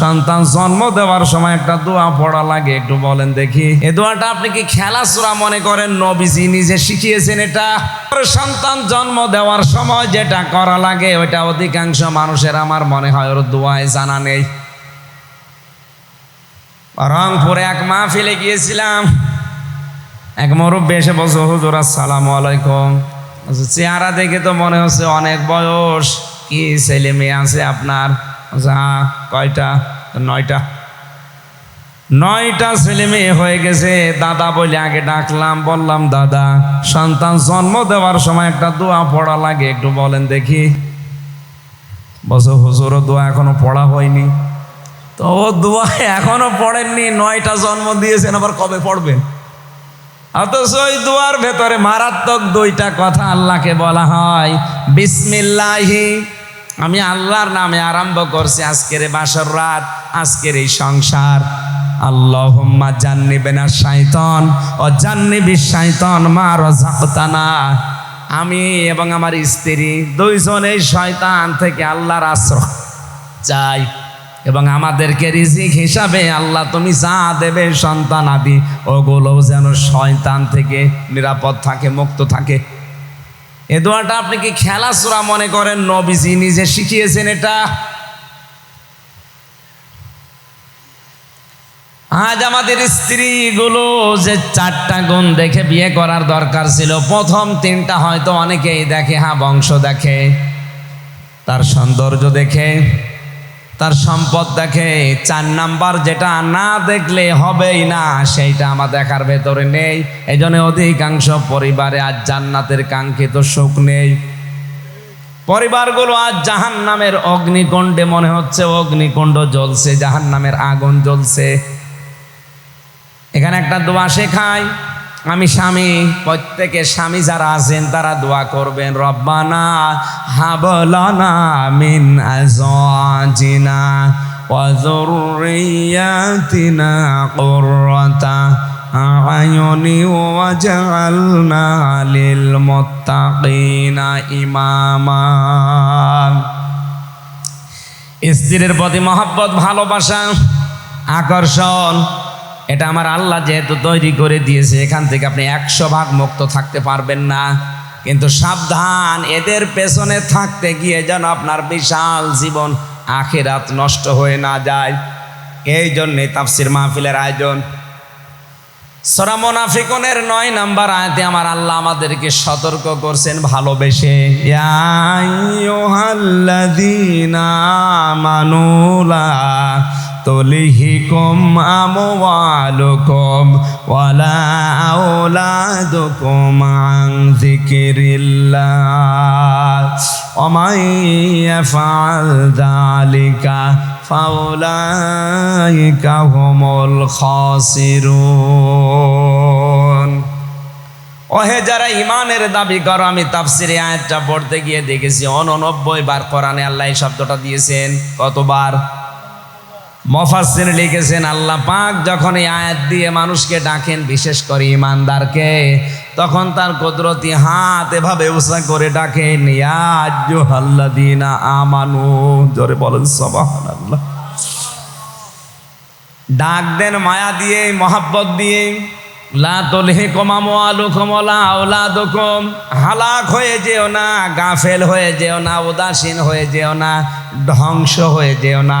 সন্তান জন্ম দেওয়ার সময় একটা দোয়া পড়া লাগে, একটু বলেন দেখি। এ দোয়াটা আপনি কি খেলাচুরা মনে করেন? নবীজি নিজে শিখিয়েছেন এটা। সন্তান জন্ম দেওয়ার সময় যেটা করা লাগে, ওইটা অধিকাংশ মানুষের আমার মনে হয় ওর দোয়ায় জানা নেই। রংপুরে এক মা ফেলে গিয়েছিলাম। এক মুরব্বী এসে বলছে, হুজুর, আসসালাম আলাইকুম। চেহারা দেখে তো মনে হচ্ছে অনেক বয়স। কি ছেলে মেয়ে আছে আপনার? হ্যাঁ কয়টা? নয়টা। নয়টা ছেলে মেয়ে হয়ে গেছে। দাদা বলে আগে ডাকলাম, বললাম, দাদা, সন্তান জন্ম দেওয়ার সময় একটা দোয়া পড়া লাগে, একটু বলেন দেখি। বছর হুজুর দোয়া এখনও পড়া হয়নি। তো ও দোয়া এখনও পড়েননি, নয়টা জন্ম দিয়েছেন, আবার কবে পড়বেন? অথচ ওই দুয়ার ভেতরে মারাত্মক দুইটা কথা আল্লাহকে বলা হয়। বিসমিল্লাহি। আমি আল্লাহর নামে আরম্ভ করছি আজকের বাসর রাত, আজকের এই সংসার। আল্লাহুম্মা জান্নিবেনা শাইতন, ও জান্নিবি শাইতন মা রাযাকতানা। আমি এবং আমার স্ত্রী দুইজন এই শয়তান থেকে আল্লাহর আশ্রয় চাই এবং আমাদেরকে রিজিক হিসাবে আল্লাহ তুমি যা দেবে সন্তান আদি ওগুলো যেন শয়তান থেকে নিরাপদ থাকে, মুক্ত থাকে। এ দোয়াটা আপনি কি খেলা সুরা মনে করেন? নবীজি নিজে শিখিয়েছেন এটা। আজ আমাদের স্ত্রীগুলো যে চারটা গুণ দেখে বিয়ে করার দরকার ছিল, প্রথম তিনটা হয়তো অনেকেই দেখে হ্যাঁ বংশ দেখে, তার সৌন্দর্য দেখে। তার সম্পদ দেখে চার নাম্বার যেটা না দেখলে হবেই না, সেইটা আমার দেখার ভেতরে নেই। এই জন্য অধিকাংশ পরিবারে আজ জান্নাতের কাঙ্ক্ষিত সুখ নেই। পরিবারগুলো আজ জাহান নামের অগ্নিকুণ্ডে, মনে হচ্ছে অগ্নিকুণ্ড জ্বলছে জাহান নামের আগুন জ্বলছে। এখানে একটা দোয়া শেখায় আমি স্বামী প্রত্যেকে স্বামী যারা আছেন তারা দোয়া করবেন, রব্বানা হাবলানা মিন আজওয়াজিনা কুররাতা আয়ুনি ওয়াজআলনা লিল মুত্তাকিনা ইমামা। স্ত্রীর প্রতি মহব্বত, ভালোবাসা, আকর্ষণ এটা আমার আল্লাহ যেহেতু তৈরি করে দিয়েছে, এখান থেকে আপনি একশো ভাগ মুক্ত থাকতে পারবেন না। কিন্তু সাবধান, এদের পেছনে থাকতে গিয়ে যেন আপনার বিশাল জীবন আখেরাত নষ্ট হয়ে না যায়। এই জন্যে তাফসির মাহফিলের আয়োজন। সরা মোনাফিকনের নয় নাম্বার আয়াতে আমার আল্লাহ আমাদেরকে সতর্ক করছেন, ভালোবেসে। ইয়া আইয়ুহাল্লাযীনা আমানুলা তুলহিকুম আমওয়ালুকুম ওয়ালা আওলাদুকুম আন যিকিরিল্লাহ ومن يفعل ذلك فأولئك هم الخاسرون ওহে যারা ইমানের দাবি করো আমি তাফসিরে আয়াতটা পড়তে গিয়ে দেখেছি অননব্বই বার কোরআনে আল্লাহ এই শব্দটা দিয়েছেন কতবার মফাসির লিখেছেন, আল্লাহ পাক যখন এই আয়াত দিয়ে মানুষকে ডাকেন, বিশেষ করে ইমানদারকে, তখন তার কুদরতি হাত এভাবে উষা করে ডাকেন ইয়াজুহাল্লাদিনা আমানু জোরে বলেন, সুবহানাল্লাহ ডাক দেন মায়া দিয়ে, মহাব্বত দিয়ে হালাক হয়ে যেও না, গাফেল হয়ে যেও না, উদাসীন হয়ে যেও না, ধ্বংস হয়ে যেও না।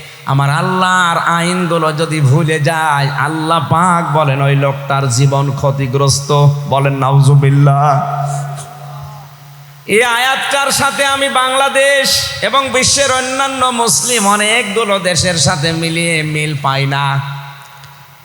আমার আল্লাহর আইনগুলো যদি ভুলে যায়, আল্লাহ পাক বলেন, ওই লোক তার জীবন ক্ষতিগ্রস্ত। বলেন, নাউজুবিল্লাহ। এই আয়াতটার সাথে আমি বাংলাদেশ এবং বিশ্বের অন্যান্য মুসলিম অনেকগুলো দেশের সাথে মিলিয়ে মিল পাই না।